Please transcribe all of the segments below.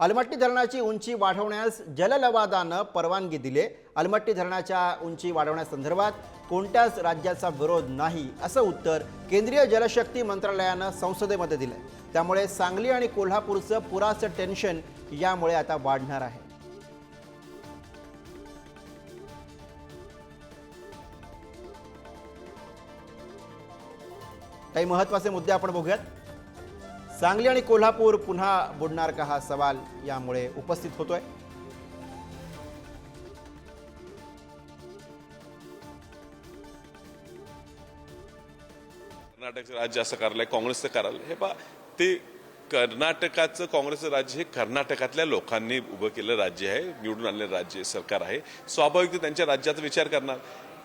अलमट्टी धरणाची उंची वाढवण्यास जललवादानं परवानगी दिली. अलमट्टी धरणाच्या उंची वाढवण्यासंदर्भात कोणत्याच राज्याचा विरोध नाही असं उत्तर केंद्रीय जलशक्ती मंत्रालयानं संसदेमध्ये दिलं त्यामुळे सांगली आणि कोल्हापूरचं पुराचं टेन्शन यामुळे आता वाढणार आहे. काही महत्त्वाचे मुद्दे आपण बघूयात. सांगली आणि कोल्हापूर पुन्हा बुडणार का हा सवाल यामुळे उपस्थित होतोय. कर्नाटकचं राज्य असं कार्यालय काँग्रेसचं करायला हे पा ते कर्नाटकाचं काँग्रेसचं राज्य हे कर्नाटकातल्या लोकांनी उभं केलं राज्य आहे निवडून आणलेलं राज्य सरकार आहे. स्वाभाविक ते त्यांच्या राज्याचा विचार करणार.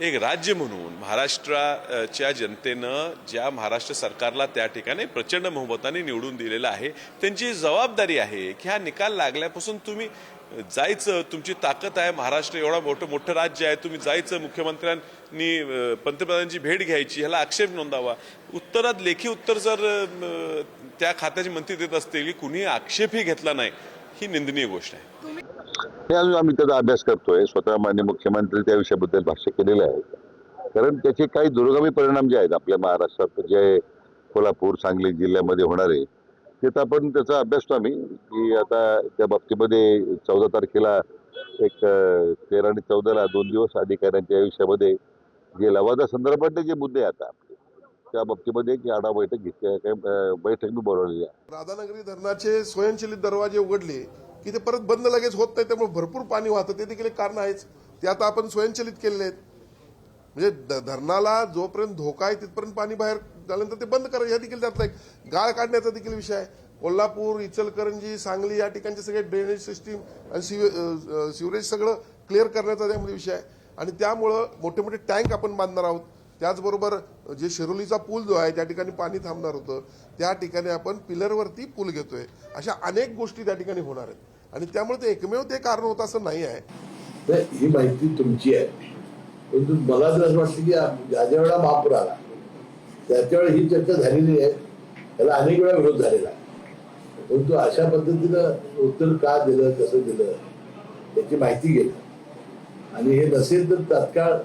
एक राज्य म्हणून महाराष्ट्राच्या जनतेनं ज्या महाराष्ट्र सरकारला त्या ठिकाणी प्रचंड बहुमताने निवडून दिलेलं आहे त्यांची जबाबदारी आहे की हा निकाल लागल्यापासून तुम्ही जायचं तुमची ताकद आहे महाराष्ट्र एवढा मोठं मोठं राज्य आहे तुम्ही जायचं मुख्यमंत्र्यांनी पंतप्रधानांची भेट घ्यायची ह्याला आक्षेप नोंदावा. उत्तरात लेखी उत्तर जर त्या खात्याची मंत्री देत असतील की कुणी आक्षेपही घेतला नाही ही निंदनीय गोष्ट आहे. हे अजून आम्ही त्याचा अभ्यास करतोय. स्वतः मान्य मुख्यमंत्री त्या विषयाबद्दल भाष्य केलेलं आहे. कारण त्याचे काही दुर्गामी परिणाम जे आहेत आपल्या महाराष्ट्रात जे कोल्हापूर सांगली जिल्ह्यामध्ये होणारे ते तर आपण त्याचा अभ्यास आम्ही. की आता त्या बाबतीमध्ये चौदा तारखेला एक तेरा आणि चौदाला दोन दिवस अधिकाऱ्यांच्या आयुष्यामध्ये जे लवादा संदर्भातले जे मुद्दे आता आपले त्या बाबतीमध्ये की आढावा बैठक घेतली आहे. बैठक मी बोलवलेली आहे. राधानगरी धरणाचे स्वयंचलित दरवाजे उघडले की ते परत बंद लगेच होत नाही त्यामुळे भरपूर पाणी वाहतं. ते देखील एक कारण आहेच. ते आता आपण स्वयंचलित केलेले आहेत. म्हणजे धरणाला जोपर्यंत धोका आहे तिथपर्यंत पाणी बाहेर झाल्यानंतर ते बंद करायचं ह्या देखील त्यातला एक गाळ काढण्याचा देखील विषय आहे. कोल्हापूर इचलकरंजी सांगली या ठिकाणचे सगळे ड्रेनेज सिस्टीम आणि सिवे- सिवरेज सगळं क्लिअर करण्याचा त्यामध्ये विषय आहे. आणि त्यामुळं मोठे मोठे टँक आपण बांधणार आहोत. त्याचबरोबर जे शिरोलीचा पूल जो आहे त्या ठिकाणी पाणी थांबणार होतं. त्या ठिकाणी आपण पिलरवरती पूल घेतोय. अशा अनेक गोष्टी त्या ठिकाणी होणार आहेत. आणि त्यामुळे ते एकमेव ते कारण होतं असं नाही आहे. ही माहिती तुमची आहे. परंतु मला जर असं वाटतं की ज्या ज्या वेळा महापूर आला त्याच्या वेळी ही चर्चा झालेली आहे. त्याला अनेक वेळा विरोध झालेला आहे. परंतु अशा पद्धतीनं उत्तर का दिलं कसं दिलं याची माहिती घेणं आणि हे नसेल तर तात्काळ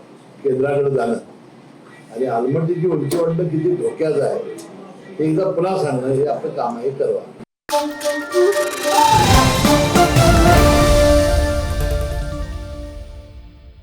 केंद्राकडे जाणं. आणि आलमटीची उंची वाटणं किती धोक्याचं आहे एकदा पुन्हा सांगणं हे आपलं काम आहे हे करवा